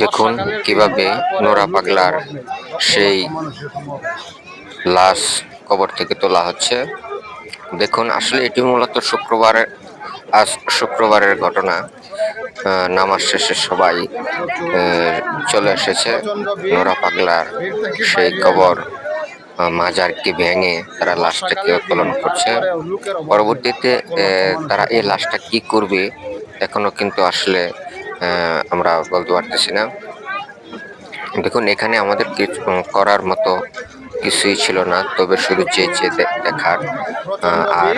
দেখুন কীভাবে নোরা পাগলার সেই লাশ কবর থেকে তোলা হচ্ছে। দেখুন, আসলে এটি মূলত শুক্রবারের আজ শুক্রবারের ঘটনা। নামাজ শেষে সবাই চলে এসেছে নোরা পাগলার সেই কবর মাজারকে ভেঙে তারা লাশটাকে উত্তোলন করছে। পরবর্তীতে তারা এই লাশটা কি করবে, এখনও কিন্তু আসলে আমরা বলতে পারতেছি না। দেখুন, এখানে আমাদের কিছু করার মতো কিছুই ছিল না, তবে শুধু চেয়ে চেয়ে দেখার আর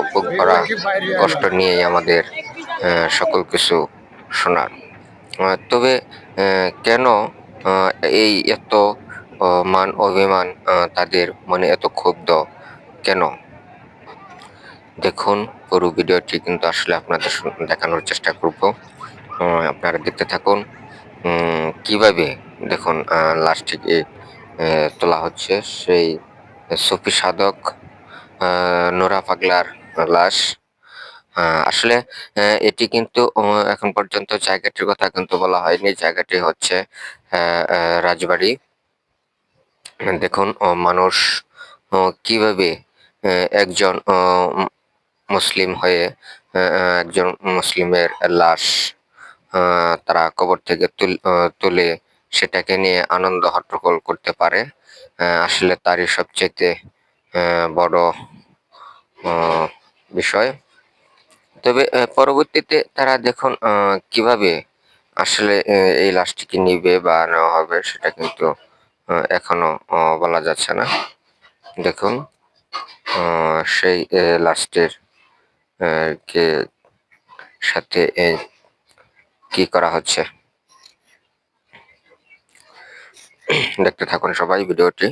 উপভোগ করা কষ্ট নিয়েই আমাদের সকল কিছু শোনার। তবে কেন এই এত মান, অভিমান তাদের মনে এত ক্ষুব্ধ? কেন? দেখুন, পুরো ভিডিওটি কিন্তু আসলে আপনাদের দেখানোর চেষ্টা করব। আপনারা দেখতে থাকুন। কীভাবে দেখুন লাশটিকে তোলা হচ্ছে। সেই সফি সাধক নোরা পাগলার লাশ। আসলে এটি কিন্তু এখন পর্যন্ত জায়গাটির কথা কিন্তু বলা হয়নি। জায়গাটি হচ্ছে রাজবাড়ি। দেখুন মানুষ কীভাবে একজন মুসলিম হয়ে একজন মুসলিমের লাশ তারা কবর থেকে তুল- সেটাকে নিয়ে আনন্দ হট্টগোল করতে পারে। আসলে তারই সবচেয়ে বড় বিষয়। তবে পরবর্তীতে তারা দেখুন কীভাবে আসলে এই লাশটিকে নিবে বা নেওয়া হবে সেটা কিন্তু এখনও বলা যাচ্ছে না। দেখুন সেই আহ, লাস্টের কে সাথে কি করা হচ্ছে? দেখতে থাকুন সবাই ভিডিওটি।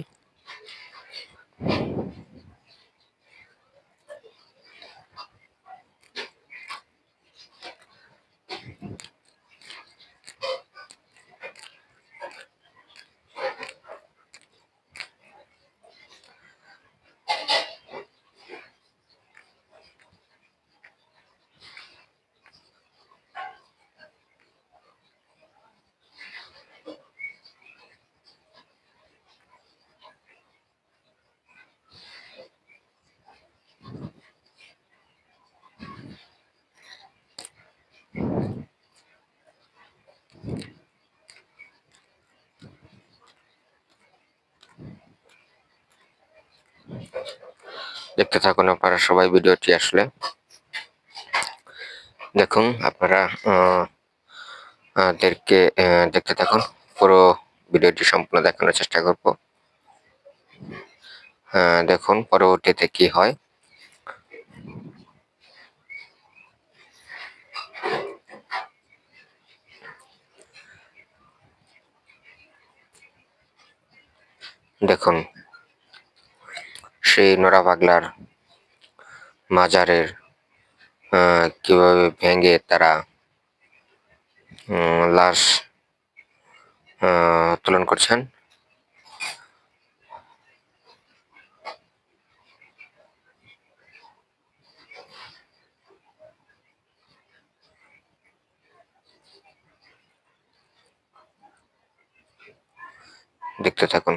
দেখতে থাকুন আপনারা সবাই ভিডিওটি আসলে। দেখুন, আপনারা আমাদেরকে দেখতে থাকুন। পুরো ভিডিওটি সম্পূর্ণ দেখানোর চেষ্টা করব। দেখুন, পরবর্তীতে কি হয়। দেখুন সেই নোরা পাগলার মাজারের কীভাবে ভেঙে তারা লাশ উত্তোলন করছেন। দেখতে থাকুন।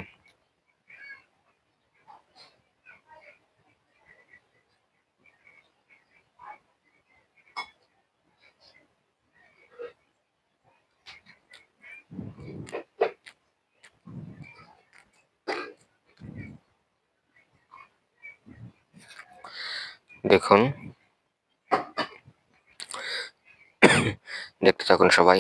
দেখুন। দেখতে থাকুন সবাই।